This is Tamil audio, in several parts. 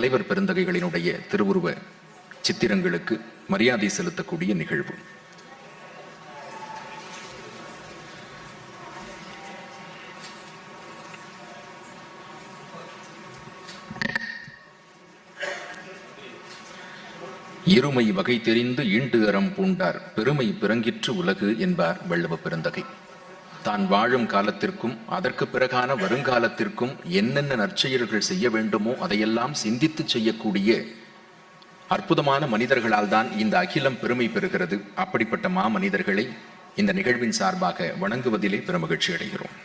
தலைவர் பெருந்தகைகளினுடைய திருவுருவ சித்திரங்களுக்கு மரியாதை செலுத்தக்கூடிய நிகழ்வு. இருமை வகை தெரிந்து ஈண்டு அறம் பூண்டார். பெருமை பிறங்கிற்று உலகு என்பார் வள்ளுவ பெருந்தகை. தான் வாழும் காலத்திற்கும் அதற்கு பிறகான வருங்காலத்திற்கும் என்னென்ன நற்செயல்கள் செய்ய வேண்டுமோ அதையெல்லாம் சிந்தித்து செய்யக்கூடிய அற்புதமான மனிதர்களால் தான் இந்த அகிலம் பெருமை பெறுகிறது. அப்படிப்பட்ட மா மனிதர்களை இந்த நிகழ்வின் சார்பாக வணங்குவதிலே பெருமகிழ்ச்சி அடைகிறோம்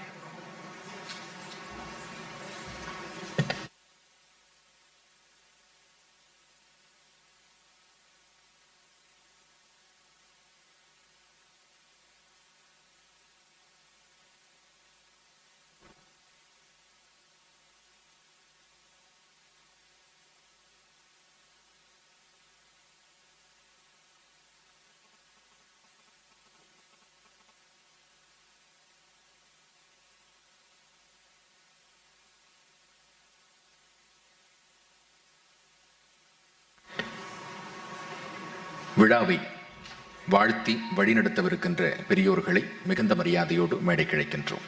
விழாவை வாழ்த்தி வழிநடத்தவிருக்கின்ற பெரியோர்களை மிகுந்த மரியாதையோடு மேடை கிடைக்கின்றோம்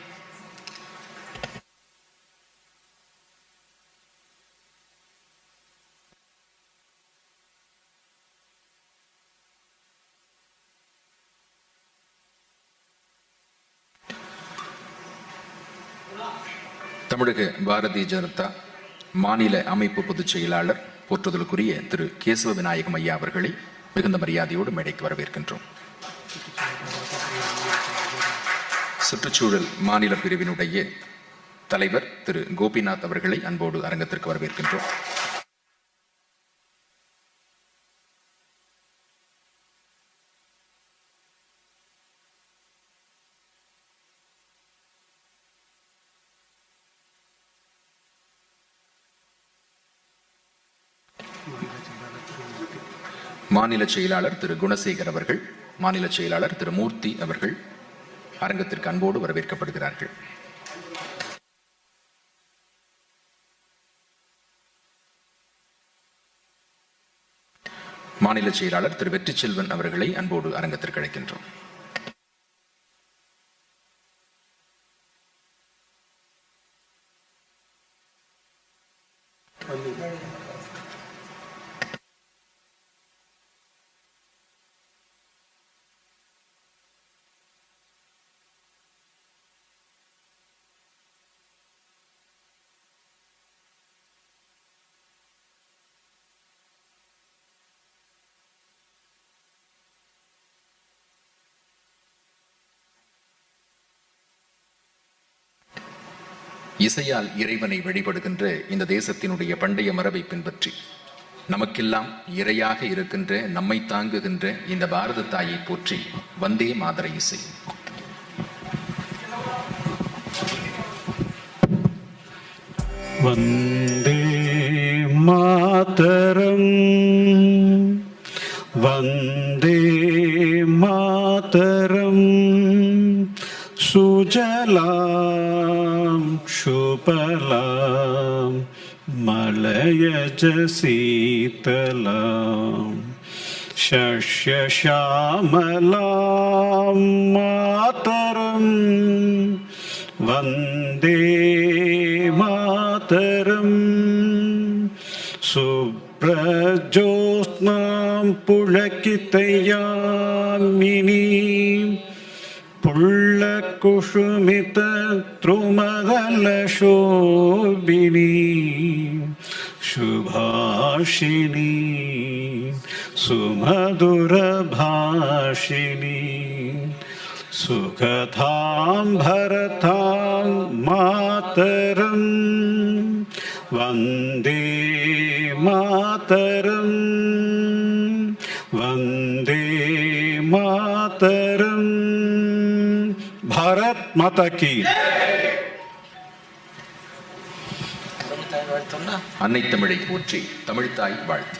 தமிழக பாரதிய ஜனதா மாநில அமைப்பு பொதுச் செயலாளர் போற்றுதலுக்குரிய திரு கேசவ விநாயகம் ஐயா அவர்களை மிகுந்த மரியாதையோடு மேடைக்கு வரவேற்கின்றோம். சுற்றுச்சூழல் மாநில பிரிவினுடைய தலைவர் திரு கோபிநாத் அவர்களை அன்போடு அரங்கத்திற்கு வரவேற்கின்றோம். மாநில செயலாளர் திரு குணசேகர் அவர்கள் மாநில செயலாளர் திரு மூர்த்தி அவர்கள் அரங்கத்திற்கு அன்போடு வரவேற்கப்படுகிறார்கள். மாநில செயலாளர் திரு வெற்றிச்செல்வன் அவர்களை அன்போடு அரங்கத்திற்கு அழைக்கின்றோம். இசையால் இறைவனை வழிபடுகின்ற இந்த தேசத்தினுடைய பண்டைய மரபை பின்பற்றி நமக்கெல்லாம் இறையாக இருக்கின்ற நம்மை தாங்குகின்ற இந்த பாரத தாயை போற்றி வந்தே மாதர இசை. வந்தே மாதரம் வந்தே மாதரம் சுஜலா सुफलां मलयज शीतलां शस्यश्यामलां मातरम् वन्दे मातरम् पुल्लकुसुमितृमधनशोभि शुभाषिणी सुमधुरभाषिणी सुखथां भरतां मातरम् वन्दे मातरम् वन्दे मातर பாரத் மாதா கி அன்னை தமிழை போற்றி தமிழ்தாய் வாழ்த்து.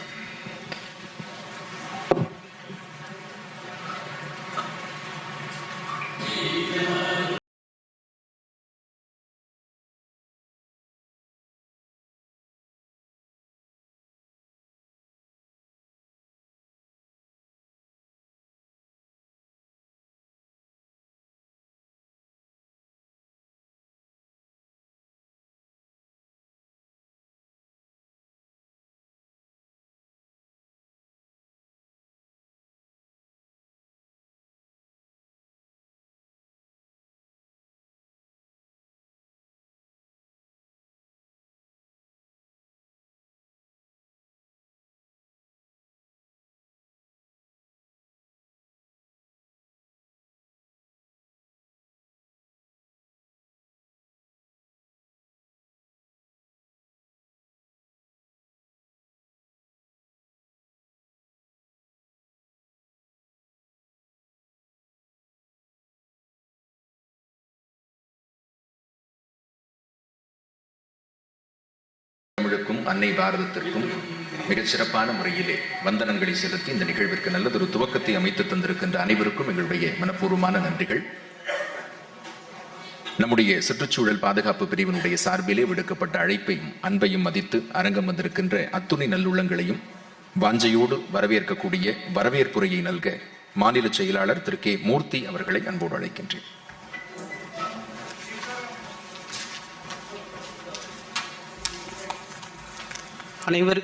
தமிழுக்கும் அன்னை பாரதத்திற்கும் மிகச் சிறப்பான முறையிலே வந்தனங்களை செலுத்தி இந்த நிகழ்விற்கு நல்லதொரு துவக்கத்தை அமைத்து தந்திருக்கின்ற அனைவருக்கும் எங்களுடைய மனப்பூர்வமான நன்றிகள். நம்முடைய சுற்றுச்சூழல் பாதுகாப்பு பிரிவினுடைய சார்பிலே விடுக்கப்பட்ட அழைப்பையும் அன்பையும் மதித்து அரங்கம் வந்திருக்கின்ற அத்துணை நல்லுள்ளங்களையும் வாஞ்சையோடு வரவேற்கக்கூடிய வரவேற்புரையை நல்க மாநில செயலாளர் திரு கே மூர்த்தி அவர்களை அன்போடு அழைக்கின்றேன். அனைவர்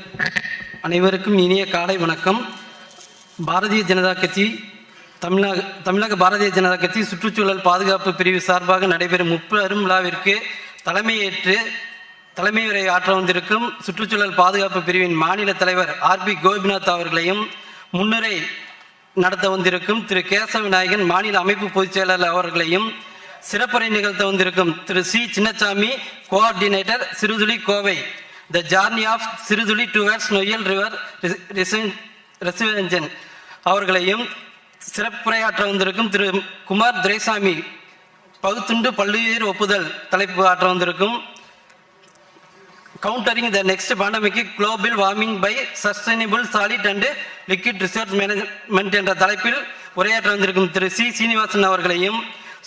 அனைவருக்கும் இனிய காலை வணக்கம். பாரதிய ஜனதா கட்சி தமிழக தமிழக பாரதிய ஜனதா கட்சி சுற்றுச்சூழல் பாதுகாப்பு பிரிவு சார்பாக நடைபெறும் முப்பெரும் விழாவிற்கு தலைமையேற்று தலைமை உரை ஆற்ற வந்திருக்கும் சுற்றுச்சூழல் பாதுகாப்பு பிரிவின் மாநில தலைவர் ஆர் பி கோபிநாத் அவர்களையும் முன்னுரை நடத்த வந்திருக்கும் திரு கேசவ விநாயகன் மாநில அமைப்பு பொதுச் செயலாளர் அவர்களையும் சிறப்புரை நிகழ்த்த வந்திருக்கும் திரு C. Chinnasamy coordinator Siruthuli Kovai the journey of Siruthuli towards Noyyal river rejuvenation அவர்களையும் சிறப்புரையாற்ற வந்திருக்கும் திரு குமார் துரைசாமி பகுத்துண்டு பல்லுயிர் ஒப்புதல் தலைப்பு ஆற்ற வந்திருக்கும். Countering the next பாண்டமிக்கு global warming by sustainable solid and liquid resource management என்ற தலைப்பில் உரையாற்ற வந்திருக்கும் திரு சி. சீனிவாசன் அவர்களையும்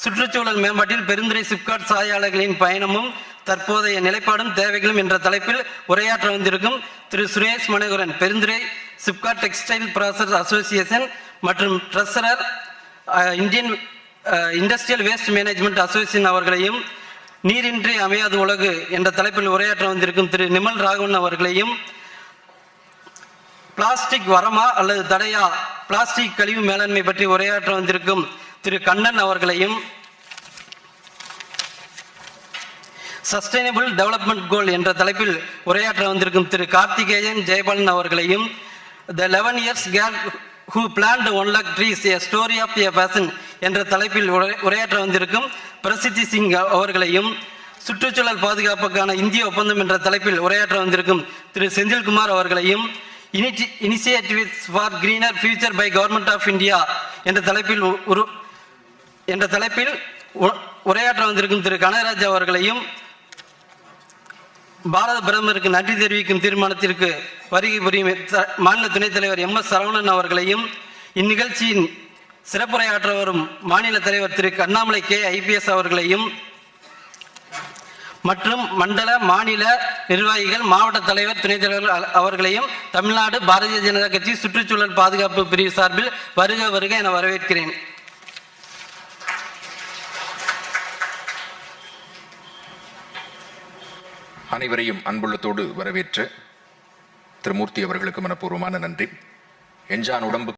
சுற்றுச்சூழல் மேம்பாட்டில் பெருந்துறை சிப்காட் சாயாளர்களின் பயணமும் தற்போதைய நிலைப்பாடும் தேவைகளும் என்ற தலைப்பில் உரையாற்ற வந்திருக்கும் Thiru Suresh Manoharan Perundurai SIPCOT textile process association மற்றும் treasurer Indian industrial waste management association அவர்களையும் நீரின்றி அமையாது உலகு என்ற தலைப்பில் உரையாற்ற வந்திருக்கும் திரு நிமல் ராகவன் அவர்களையும் பிளாஸ்டிக் வரமா அல்லது தடையா பிளாஸ்டிக் கழிவு மேலாண்மை பற்றி உரையாற்ற வந்திருக்கும் திரு கண்ணன் அவர்களையும் சஸ்டைனபிள் டெவலப்மெண்ட் கோல் என்ற தலைப்பில் உரையாற்ற வந்திருக்கும் திரு கார்த்திகேயன் ஜெயபாலன் அவர்களையும் the eleven years care who plant one lakh trees a story of a fashion என்ற தலைப்பில் உரை- உரையாற்ற வந்திருக்கும் பிரசித்தி சிங் அவர்களையும் சுற்றுச்சூழல் பாதுகாப்புக்கான இந்திய ஒப்பந்தம் என்ற தலைப்பில் உரையாற்ற வந்திருக்கும் திரு செந்தில்குமார் அவர்களையும் initiatives for greener future by government of India என்ற தலைப்பில் உ- உரு என்ற தலைப்பில் உ- உரையாற்ற வந்திருக்கும் திரு கனகராஜ் அவர்களையும் பாரத பிரதமருக்கு நன்றி தெரிவிக்கும் தீர்மானத்திற்கு வருகை புரியும் மாநில துணைத் தலைவர் எம் எஸ் சரவணன் அவர்களையும் இந்நிகழ்ச்சியின் சிறப்புரையாற்ற வரும் மாநில தலைவர் திரு அண்ணாமலை கே. ஐபிஎஸ் அவர்களையும் மற்றும் மண்டல மாநில நிர்வாகிகள் மாவட்ட தலைவர் துணைத் தலைவர் அவர்களையும் தமிழ்நாடு பாரதிய ஜனதா கட்சி சுற்றுச்சூழல் பாதுகாப்பு பிரிவு சார்பில் வருக வருக என வரவேற்கிறேன். அனைவரையும் அன்புள்ளத்தோடு வரவேற்ற திருமூர்த்தி அவர்களுக்கு மனப்பூர்வமான நன்றி. எஞ்சான் உடம்பு